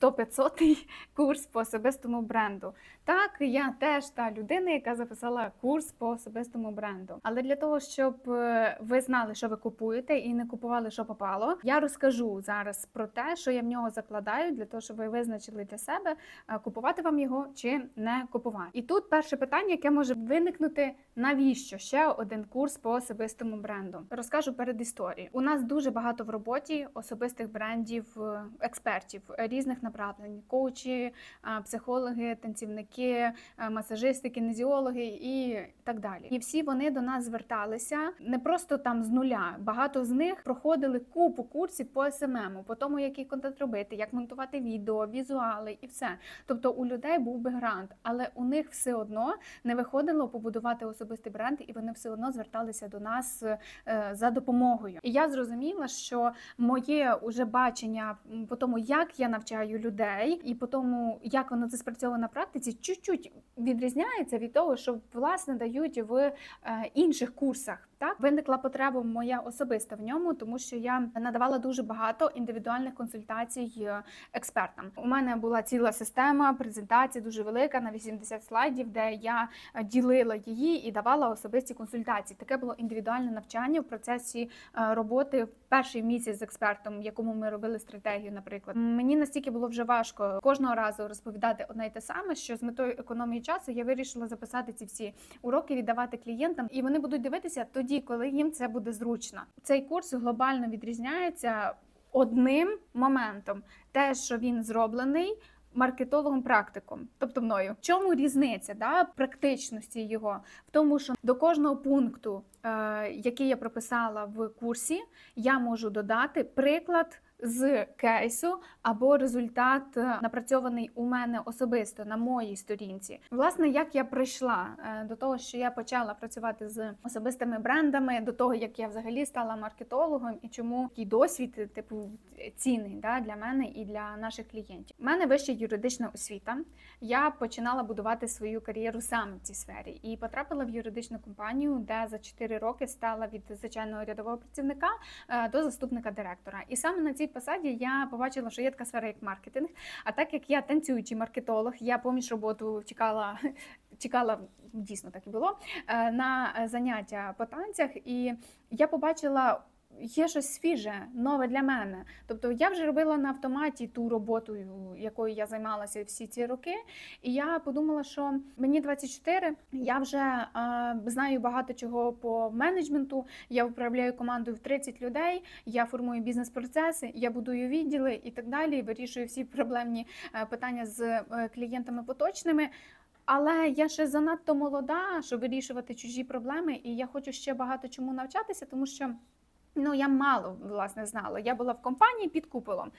100-500 курс по особистому бренду. Так, я теж та людина, яка записала курс по особистому бренду. Але для того, щоб е, ви знали, що ви купуєте, і не купували, що попало, я розкажу зараз про те, що я в нього закладаю, для того, щоб ви визначили для себе, е, купувати вам його чи не купувати. І тут перше питання, яке може виникнути: навіщо ще один курс по особистому бренду? Розкажу перед історією. У нас дуже багато в роботі особистих брендів, е, експертів різних направлень: коучі, психологи, танцівники, масажисти, кінезіологи і так далі. І всі вони до нас зверталися не просто там з нуля. Багато з них проходили купу курсів по СММу, по тому, який контент робити, як монтувати відео, візуали і все. Тобто у людей був бекграунд, але у них все одно не виходило побудувати особистий бренд, і вони все одно зверталися до нас е, за допомогою. І я зрозуміла, що моє уже бачення по тому, як я навчаю людей, і по тому, як воно це спрацьовує на практиці, чуть-чуть відрізняється від того, що власне дають в е, інших курсах. Так виникла потреба моя особиста в ньому, тому що я надавала дуже багато індивідуальних консультацій е, експертам. У мене була ціла система презентацій, дуже велика на 80 слайдів, де я е, ділила її і давала особисті консультації. Таке було індивідуальне навчання в процесі е, роботи в перший місяць з експертом, якому ми робили стратегію. Наприклад, мені настільки було вже важко кожного разу розповідати одне й те саме, що з метою економії часу я вирішила записати ці всі уроки, віддавати клієнтам, і вони будуть дивитися тоді, коли їм це буде зручно. Цей курс глобально відрізняється одним моментом: те, що він зроблений. Маркетологом практиком, тобто мною. В чому різниця да, практичності його? В тому, що до кожного пункту, е, який я прописала в курсі, я можу додати приклад з кейсу або результат е, напрацьований у мене особисто на моїй сторінці. Власне, як я прийшла е, до того, що я почала працювати з особистими брендами, до того як я взагалі стала маркетологом, і чому такий досвід, типу, цінний да, для мене і для наших клієнтів. У мене вища юридична освіта. Я починала будувати свою кар'єру саме в цій сфері і потрапила в юридичну компанію, де за 4 роки стала від звичайного рядового працівника е, до заступника директора. І саме на цій посаді я побачила, що є така сфера як маркетинг. А так як я танцюючий маркетолог, я поміж роботу чекала. Чекала дійсно так і було е, на заняття по танцях, і я побачила є щось свіже, нове для мене. Тобто я вже робила на автоматі ту роботу, якою я займалася всі ці роки. І я подумала, що мені 24, я вже е, знаю багато чого по менеджменту. Я управляю командою в 30 людей, я формую бізнес-процеси, я будую відділи і так далі. Вирішую всі проблемні е, питання з е, клієнтами поточними. Але я ще занадто молода, щоб вирішувати чужі проблеми, і я хочу ще багато чому навчатися, тому що. Ну, я мало власне знала. Я була в компанії під куполом.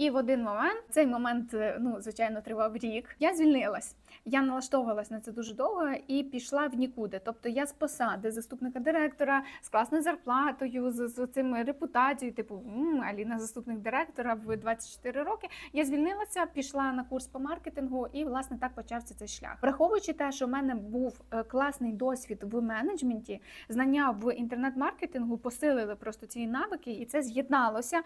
І в один момент цей момент, е, ну звичайно, тривав рік. Я звільнилась. Я налаштовувалась на це дуже довго і пішла в нікуди. Тобто я з посади заступника директора з класною зарплатою, з, з цим репутацією, типу «М, Аліна, заступник директора в 24 роки. Я звільнилася, пішла на курс по маркетингу, і власне так почався цей шлях. Враховуючи те, що в мене був е, класний досвід в менеджменті, знання в інтернет-маркетингу посилили просто ці навики, і це з'єдналося.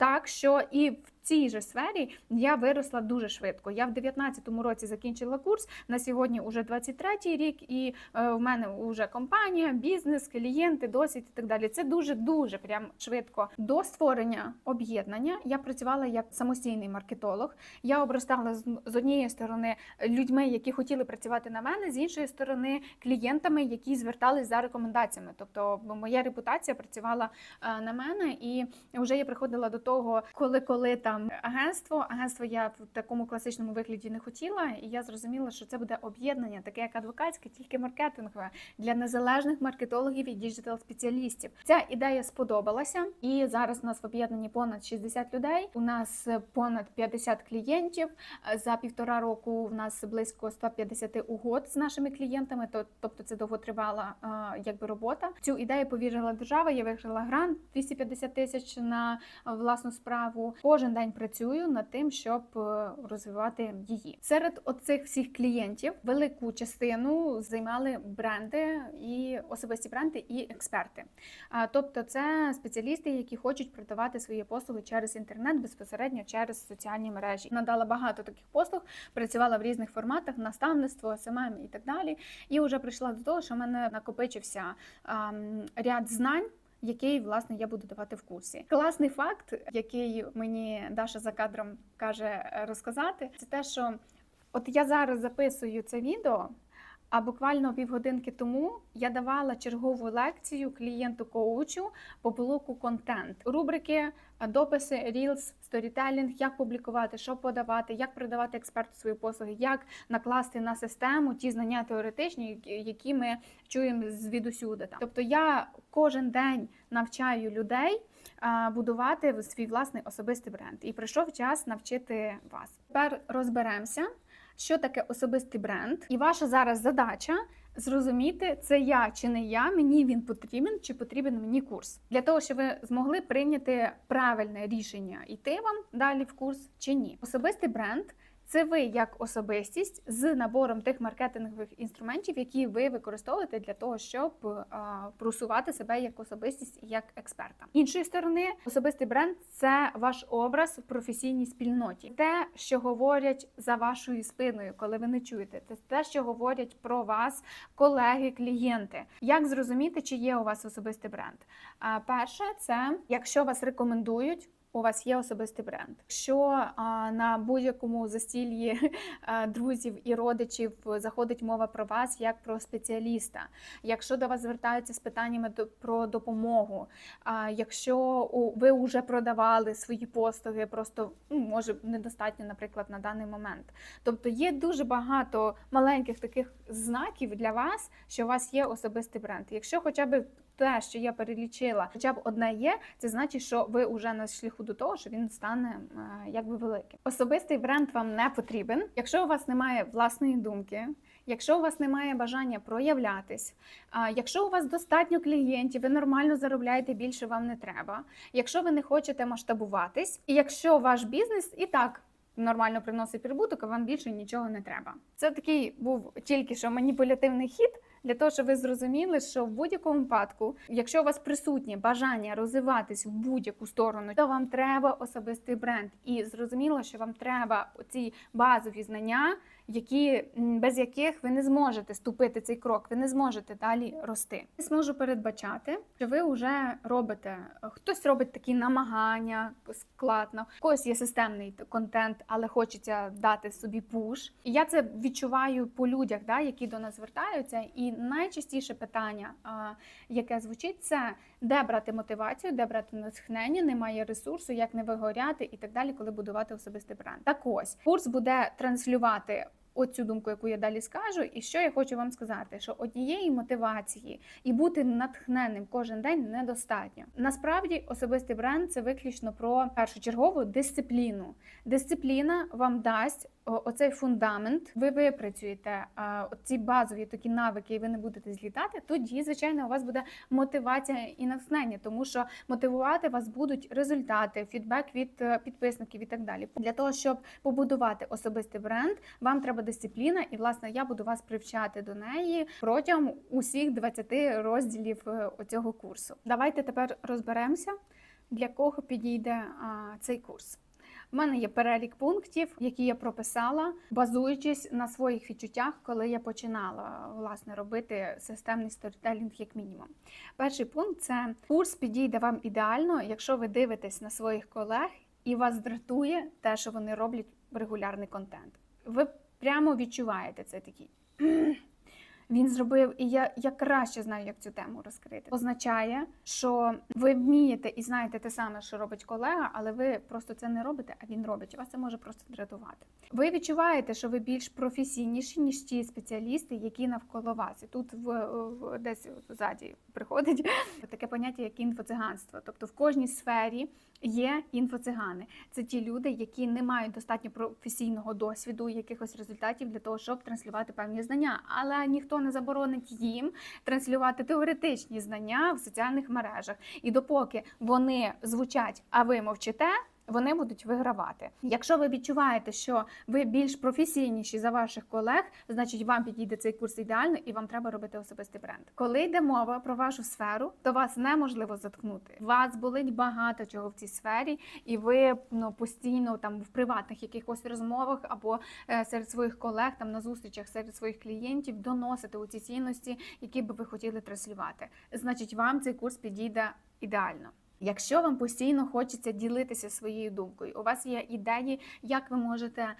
Так що і в цій же сфері я виросла дуже швидко. Я в 19-му році закінчила курс. На сьогодні вже 23-й рік, і е, в мене вже компанія, бізнес, клієнти, досвід і так далі. Це дуже дуже прям швидко. До створення об'єднання я працювала як самостійний маркетолог. Я обростала з, однієї сторони людьми, які хотіли працювати на мене, з іншої сторони клієнтами, які звертались за рекомендаціями. Тобто, моя репутація працювала е, на мене, і вже я приходила до того, коли коли там агентство. Агентство я в такому класичному вигляді не хотіла, і я зрозуміла, що це буде об'єднання, таке як адвокатське, тільки маркетингове для незалежних маркетологів і діджитал-спеціалістів. Ця ідея сподобалася, і зараз у нас в об'єднанні понад 60 людей. У нас понад 50 клієнтів. За півтора року у нас близько 150 угод з нашими клієнтами. То тобто це довготривала якби робота. Цю ідею повірила держава. Я виграла грант 250 тисяч на власну справу. Кожен день працюю над тим, щоб е, розвивати її. Серед оцих всіх клієнтів велику частину займали бренди і особисті бренди і експерти. Тобто, це спеціалісти, які хочуть продавати свої послуги через інтернет безпосередньо через соціальні мережі. Надала багато таких послуг, працювала в різних форматах, наставництво, СММ і так далі. І вже прийшла до того, що в мене накопичився ряд знань. Який власне я буду давати в курсі. Класний факт, який мені Даша за кадром каже е, розказати, це те, що от я зараз записую це відео, а буквально півгодинки тому я давала чергову лекцію клієнту коучу по блоку контент. Рубрики, е, дописи, Reels, сторітелінг, як публікувати, що подавати, як продавати експерту свої послуги, як накласти на систему ті знання теоретичні, які- ми чуємо звідусюди. Тобто я кожен день навчаю людей будувати свій власний особистий бренд. І прийшов час навчити вас. Тепер розберемося, що таке особистий бренд, і ваша зараз задача. Зрозуміти, це я чи не я, мені він потрібен, чи потрібен мені курс для того, щоб ви змогли прийняти правильне рішення, йти вам далі в курс чи ні. Особистий бренд це ви як особистість з набором тих маркетингових інструментів, які ви використовуєте для того, щоб а, просувати себе як особистість і як експерта. Іншої сторони, особистий бренд це ваш образ в професійній спільноті, те, що говорять за вашою спиною, коли ви не чуєте, це те, що говорять про вас колеги, клієнти. Як зрозуміти, чи є у вас особистий бренд? А, Перше, це якщо вас рекомендують. У вас є особистий бренд. Якщо на будь-якому застіллі друзів і родичів заходить мова про вас як про спеціаліста, якщо до вас звертаються з питаннями про допомогу, якщо ви вже продавали свої послуги, просто ну, може недостатньо, наприклад, на даний момент. Тобто є дуже багато маленьких таких знаків для вас, що у вас є особистий бренд. Якщо хоча б те, що я перелічила, хоча б одне є, це значить, що ви вже на шляху до того, що він стане е, якби великим. Особистий бренд вам не потрібен, якщо у вас немає власної думки. Якщо у вас немає бажання проявлятись, якщо у вас достатньо клієнтів, ви нормально заробляєте більше, вам не треба. Якщо ви не хочете масштабуватись, і якщо ваш бізнес і так нормально приносить прибуток, а вам більше нічого не треба. Це такий був тільки що маніпулятивний хід для того, щоб ви зрозуміли, що в будь-якому випадку, якщо у вас присутнє бажання розвиватись в будь-яку сторону, то вам треба особистий бренд. І зрозуміло, що вам треба ці базові знання, які без яких ви не зможете ступити цей крок, ви не зможете далі рости. Я зможу передбачати, що ви вже робите. Хтось робить такі намагання складно, в когось є системний контент, але хочеться дати собі пуш. І я це відчуваю по людях, да, які до нас звертаються. І найчастіше питання, яке звучить, це де брати мотивацію, де брати натхнення, немає ресурсу, як не вигоряти і так далі, коли будувати особистий бренд. Так ось курс буде транслювати. Оцю думку, яку я далі скажу, і що я хочу вам сказати, що однієї мотивації і бути натхненним кожен день недостатньо. Насправді, особистий бренд це виключно про першочергову дисципліну. Дисципліна вам дасть оцей фундамент. Ви випрацюєте ці базові такі навики, і ви не будете злітати. Тоді, звичайно, у вас буде мотивація і натхнення, тому що мотивувати вас будуть результати, фідбек від е, підписників і так далі. Для того, щоб побудувати особистий бренд, вам треба дисципліна, і власне я буду вас привчати до неї протягом усіх 20 розділів е, цього курсу. Давайте тепер розберемося, для кого підійде а, цей курс. У мене є перелік пунктів, які я прописала, базуючись на своїх відчуттях, коли я починала власне робити системний сторітелінг як мінімум. Перший пункт це курс підійде вам ідеально, якщо ви дивитесь на своїх колег і вас дратує те, що вони роблять регулярний контент. Ви прямо відчуваєте це такий. Він зробив, і я, я краще знаю, як цю тему розкрити. Означає, що ви вмієте і знаєте те саме, що робить колега, але ви просто це не робите, а він робить. Вас це може просто дратувати. Ви відчуваєте, що ви більш професійніші, ніж ті спеціалісти, які навколо вас. І тут в, в десь ззаді приходить таке поняття, як інфоциганство. Тобто в кожній сфері є інфоцигани. Це ті люди, які не мають достатньо професійного досвіду, якихось результатів для того, щоб транслювати певні знання. Але ніхто не заборонить їм транслювати теоретичні знання в соціальних мережах. І допоки вони звучать, а ви мовчите. Вони будуть вигравати. Якщо ви відчуваєте, що ви більш професійніші за ваших колег, значить вам підійде цей курс ідеально і вам треба робити особистий бренд. Коли йде мова про вашу сферу, то вас неможливо заткнути. Вас болить багато чого в цій сфері, і ви ну постійно там в приватних якихось розмовах або е, серед своїх колег, там на зустрічах серед своїх клієнтів доносите у ці цінності, які би ви хотіли транслювати. Значить, вам цей курс підійде ідеально. Якщо вам постійно хочеться ділитися своєю думкою, у вас є ідеї, як ви можете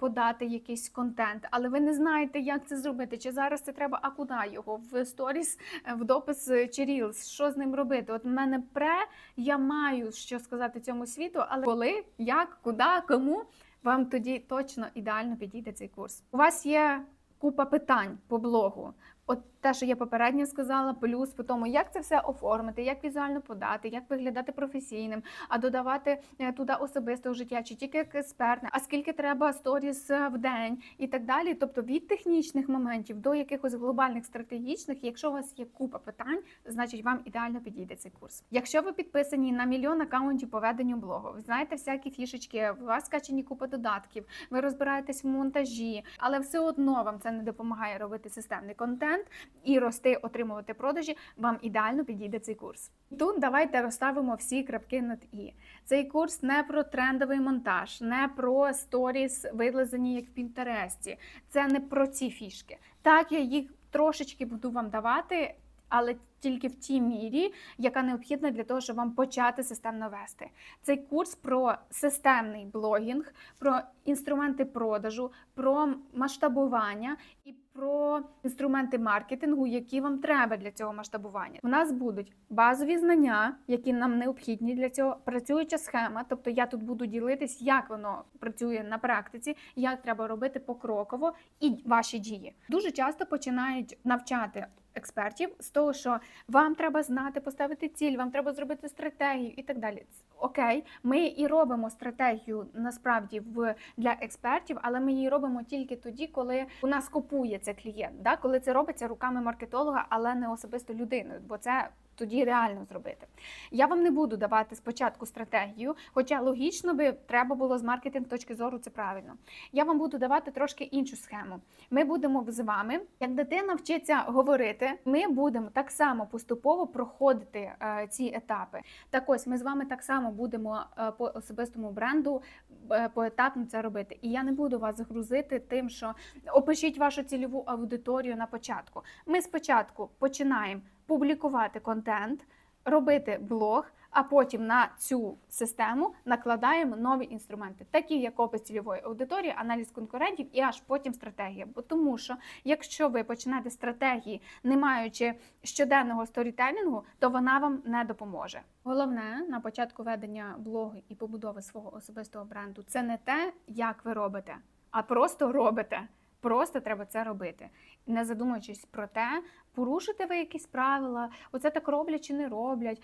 подати якийсь контент, але ви не знаєте, як це зробити. Чи зараз це треба, а куди його в сторіс, е, в допис е, чи рілс, що з ним робити? От в мене пре, я маю що сказати цьому світу, але коли, як, куди, кому вам тоді точно ідеально підійде цей курс. У вас є купа питань по блогу. От те, що я попередньо сказала, плюс по тому, як це все оформити, як візуально подати, як виглядати професійним, а додавати е, туди особисте життя, чи тільки як експертне, а скільки треба сторіс е, в день і так далі. Тобто від технічних моментів до якихось глобальних стратегічних, якщо у вас є купа питань, значить вам ідеально підійде цей курс. Якщо ви підписані на мільйон акаунтів по веденню блогу, ви знаєте всякі фішечки, у вас скачені купа додатків, ви розбираєтесь в монтажі, але все одно вам це не допомагає робити системний контент і рости, отримувати продажі, вам ідеально підійде цей курс. Тут давайте розставимо всі крапки над і. Цей курс не про трендовий монтаж, не про сторіс, вилазені як в Пінтересті. Це не про ці фішки. Так, я їх трошечки буду вам давати. Але тільки в тій мірі, яка необхідна для того, щоб вам почати системно вести. Цей курс про системний блогінг, про інструменти продажу, про масштабування і про інструменти маркетингу, які вам треба для цього масштабування. У нас будуть базові знання, які нам необхідні для цього. Працююча схема, тобто я тут буду ділитись, як воно працює на практиці, як треба робити покроково і ваші дії. Дуже часто починають навчати. Експертів з того, що вам треба знати, поставити ціль, вам треба зробити стратегію і так далі. Окей, ми і робимо стратегію насправді в для експертів, але ми її робимо тільки тоді, коли у нас купується клієнт. Да? Коли це робиться руками маркетолога, але не особисто людиною, бо це тоді реально зробити. Я вам не буду давати спочатку стратегію, хоча логічно би треба було з маркетинг точки зору це правильно. Я вам буду давати трошки іншу схему. Ми будемо з вами, як дитина вчиться говорити, ми будемо так само поступово проходити е, ці етапи. Так ось ми з вами так само будемо е, по особистому бренду е, поетапно це робити. І я не буду вас загрузити тим, що опишіть вашу цільову аудиторію на початку. Ми спочатку починаємо публікувати контент, робити блог, а потім на цю систему накладаємо нові інструменти, такі як опис цільової аудиторії, аналіз конкурентів і аж потім стратегія. Бо тому, що якщо ви починаєте стратегії, не маючи щоденного сторітелінгу, то вона вам не допоможе. Головне на початку ведення блогу і побудови свого особистого бренду це не те, як ви робите, а просто робите. Просто треба це робити, не задумуючись про те, порушите ви якісь правила, оце так роблять чи не роблять,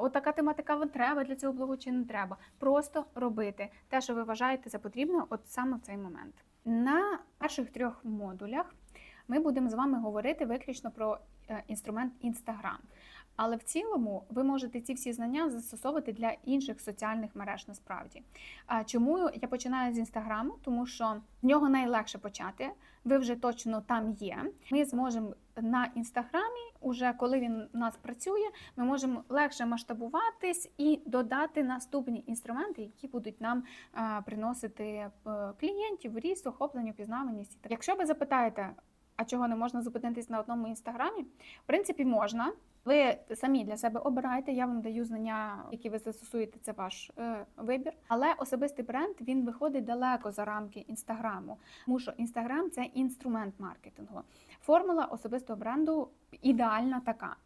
отака тематика вам треба для цього блогу чи не треба. Просто робити те, що ви вважаєте за потрібне, от саме в цей момент. На перших трьох модулях ми будемо з вами говорити виключно про е, інструмент Instagram. Але в цілому ви можете ці всі знання застосовувати для інших соціальних мереж насправді. А чому я починаю з інстаграму? Тому що з нього найлегше почати. Ви вже точно там є. Ми зможемо на інстаграмі, уже коли він у нас працює, ми можемо легше масштабуватись і додати наступні інструменти, які будуть нам приносити е, клієнтів, ріст, охоплення, пізнаваність. Якщо ви запитаєте, а чого не можна зупинитись на одному інстаграмі, в принципі, можна. Ви самі для себе обираєте. Я вам даю знання, які ви застосуєте, це ваш е, вибір. Але особистий бренд він виходить далеко за рамки інстаграму. Тому що інстаграм це інструмент маркетингу. Формула особистого бренду ідеальна така.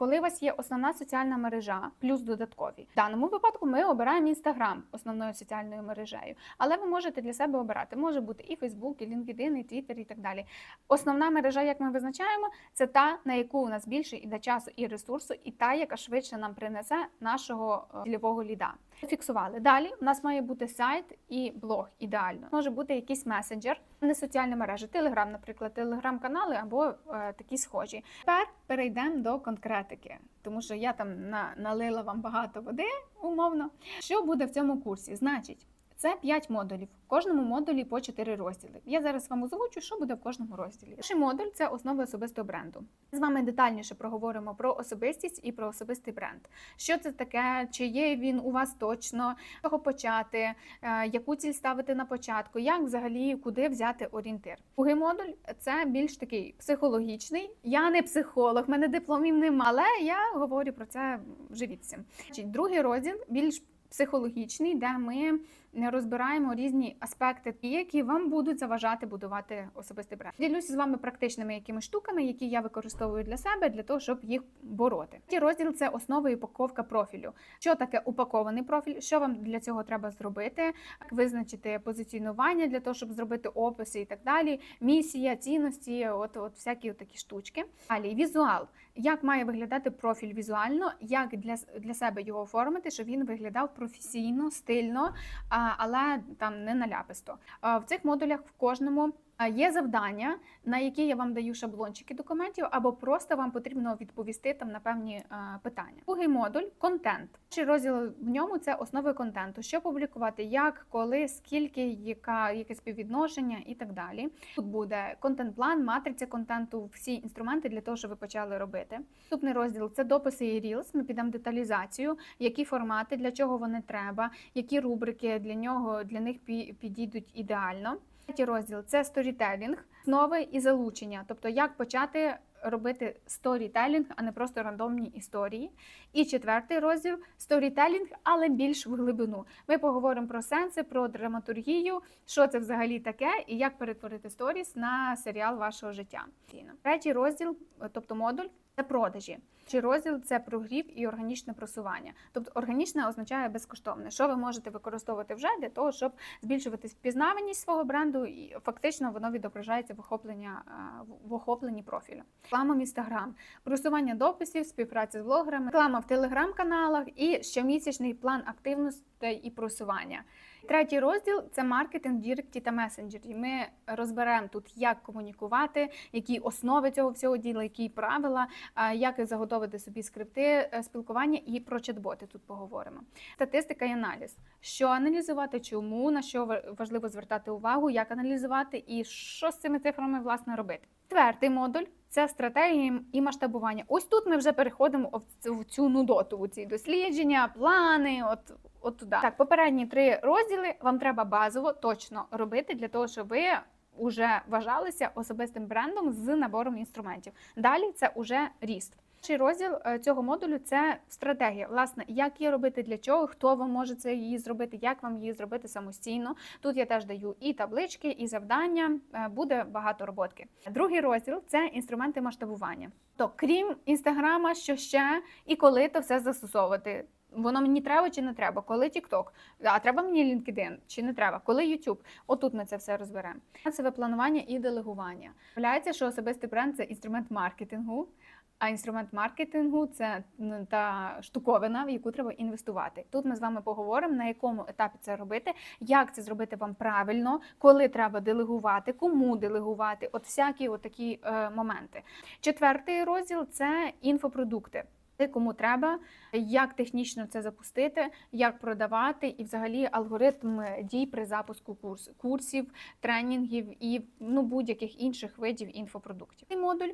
Коли у вас є основна соціальна мережа, плюс додаткові. В даному випадку ми обираємо Інстаграм основною соціальною мережею, але ви можете для себе обирати. Може бути і Фейсбук, і LinkedIn, і Twitter, і так далі. Основна мережа, як ми визначаємо, це та, на яку у нас більше іде часу і ресурсу, і та, яка швидше нам принесе нашого е, цільового ліда. Фіксували. Далі у нас має бути сайт і блог ідеально. Може бути якийсь месенджер, не соціальні мережі, телеграм, наприклад, телеграм-канали або е, такі схожі. Тепер перейдемо до конкретики, тому що я там на, налила вам багато води, умовно. Що буде в цьому курсі? Значить, це 5 модулів. В кожному модулі по 4 розділи. Я зараз вам озвучу, що буде в кожному розділі. Перший модуль це основи особистого бренду. З вами детальніше проговоримо про особистість і про особистий бренд. Що це таке, чи є він у вас точно, чого почати, е, яку ціль ставити на початку, як взагалі куди взяти орієнтир. Другий модуль це більш такий психологічний. Я не психолог, в мене дипломів нема, але я говорю про це живіться. Значить, Другий розділ більш психологічний, де ми розбираємо різні аспекти, які вам будуть заважати будувати особистий бренд. Ділюся з вами практичними якимись штуками, які я використовую для себе, для того, щоб їх бороти. Третій розділ це основа і упаковка профілю. Що таке упакований профіль? Що вам для цього треба зробити? Як визначити позиціонування для того, щоб зробити описи і так далі. Місія, цінності, от, от всякі такі штучки. Далі візуал. Як має виглядати профіль візуально, як для, для себе його оформити, щоб він виглядав професійно, стильно, але там не наляписто. В цих модулях в кожному є завдання, на які я вам даю шаблончики документів, або просто вам потрібно відповісти там на певні а, питання. Другий модуль контент. Перший розділ в ньому це основи контенту. Що публікувати, як, коли, скільки, яка яке співвідношення і так далі. Тут буде контент-план, матриця контенту, всі інструменти для того, щоб ви почали робити. Наступний розділ це дописи і Reels. Ми підемо деталізацію, які формати, для чого вони треба, які рубрики для нього для них пі- підійдуть ідеально. Третій розділ це сторітелінг, основи і залучення, тобто як почати робити сторітелінг, а не просто рандомні історії. І четвертий розділ сторітелінг, але більш в глибину. Ми поговоримо про сенси, про драматургію, що це взагалі таке, і як перетворити сторіс на серіал вашого життя. Третій розділ, тобто модуль. Це продажі. Чи розділ це прогрів і органічне просування. Тобто органічне означає безкоштовне, що ви можете використовувати вже для того, щоб збільшувати впізнаваність свого бренду, і фактично воно відображається в охоплення е, в охопленні профілю. Реклама в інстаграм, просування дописів, співпраця з блогерами, реклама в телеграм-каналах і щомісячний план активностей і просування. Третій розділ це маркетинг, Діректі та месенджері. Ми розберемо тут, як комунікувати, які основи цього всього діла, які правила, як заготовити собі скрипти е, спілкування і про чат-боти тут поговоримо. Статистика і аналіз. Що аналізувати, чому, на що ва- важливо звертати увагу, як аналізувати і що з цими цифрами власне робити. Четвертий модуль це стратегії і масштабування. Ось тут ми вже переходимо в цю- в цю нудоту, у ці дослідження, плани. От, от туди. Так, попередні три розділи вам треба базово точно робити для того, щоб ви вже вважалися особистим брендом з набором інструментів. Далі це уже ріст. Перший розділ е, цього модулю це стратегія. Власне, як її робити, для чого, хто вам може це її зробити, як вам її зробити самостійно. Тут я теж даю і таблички, і завдання. Е, Буде багато роботки. Другий розділ це інструменти масштабування. То крім інстаграма, що ще і коли то все застосовувати. Воно мені треба чи не треба? Коли TikTok? А треба мені LinkedIn чи не треба? Коли YouTube? Отут ми це все розберемо. Це планування і делегування. Виявляється, що особистий бренд це інструмент маркетингу. А інструмент маркетингу це та штуковина, в яку треба інвестувати. Тут ми з вами поговоримо, на якому етапі це робити, як це зробити вам правильно, коли треба делегувати, кому делегувати, от всякі отакі такі е, моменти. Четвертий розділ це інфопродукти. Кому треба, як технічно це запустити, як продавати, і взагалі алгоритм дій при запуску курс, курсів, тренінгів і ну будь-яких інших видів інфопродуктів. Цей модуль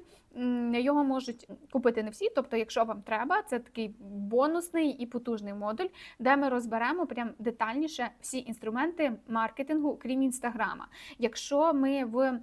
його можуть купити не всі. Тобто, якщо вам треба, це такий бонусний і потужний модуль, де ми розберемо прям детальніше всі інструменти маркетингу, крім інстаграма. Якщо ми в, е,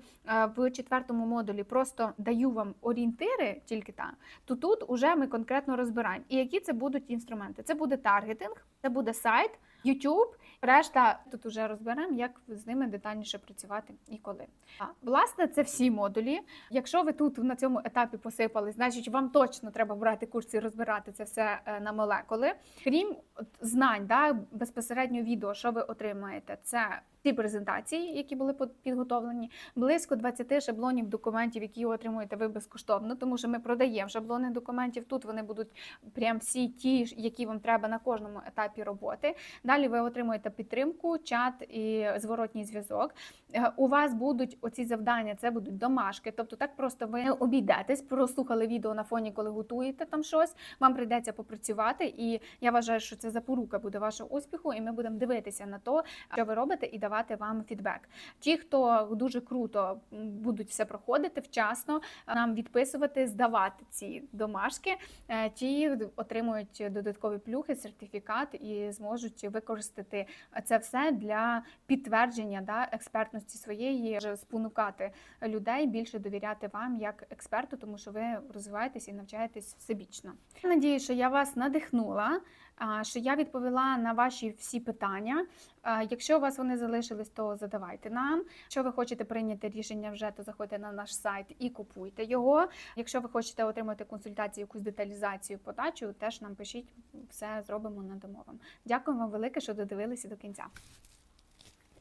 в четвертому модулі просто даю вам орієнтири, тільки там, то тут уже ми конкретно розбираємо. І які це будуть інструменти? Це буде таргетинг, це буде сайт, YouTube. Решта тут уже розберемо, як з ними детальніше працювати і коли. А, власне, це всі модулі. Якщо ви тут на цьому етапі посипали, значить вам точно треба брати курс і розбирати це все е, на молекули. Крім знань, да, безпосередньо відео, що ви отримаєте, це ті презентації, які були підготовлені, близько 20 шаблонів документів, які отримуєте ви безкоштовно, тому що ми продаємо шаблони документів. Тут вони будуть прям всі ті, які вам треба на кожному етапі роботи. Далі ви отримуєте підтримку, чат і зворотній зв'язок. Е, У вас будуть оці завдання, це будуть домашки. Тобто, так просто ви не обійдетесь, прослухали відео на фоні, коли готуєте там щось. Вам прийдеться попрацювати, і я вважаю, що це запорука буде вашого успіху, і ми будемо дивитися на то, що ви робите, і давати вам фідбек. Ті, хто дуже круто будуть все проходити вчасно, нам відписувати, здавати ці домашки, е, ті отримують додаткові плюхи, сертифікат і зможуть використати це все для підтвердження да, експертності своєї, спонукати людей більше довіряти вам як експерту, тому що ви розвиваєтесь і навчаєтесь всебічно. Надію, що я вас надихнула, що я відповіла на ваші всі питання. Якщо у вас вони залишились, то задавайте нам. Якщо ви хочете прийняти рішення вже, то заходьте на наш сайт і купуйте його. Якщо ви хочете отримати консультацію, якусь деталізацію, подачу, теж нам пишіть, все зробимо на домовам. Дякую вам велике, що додивилися до кінця.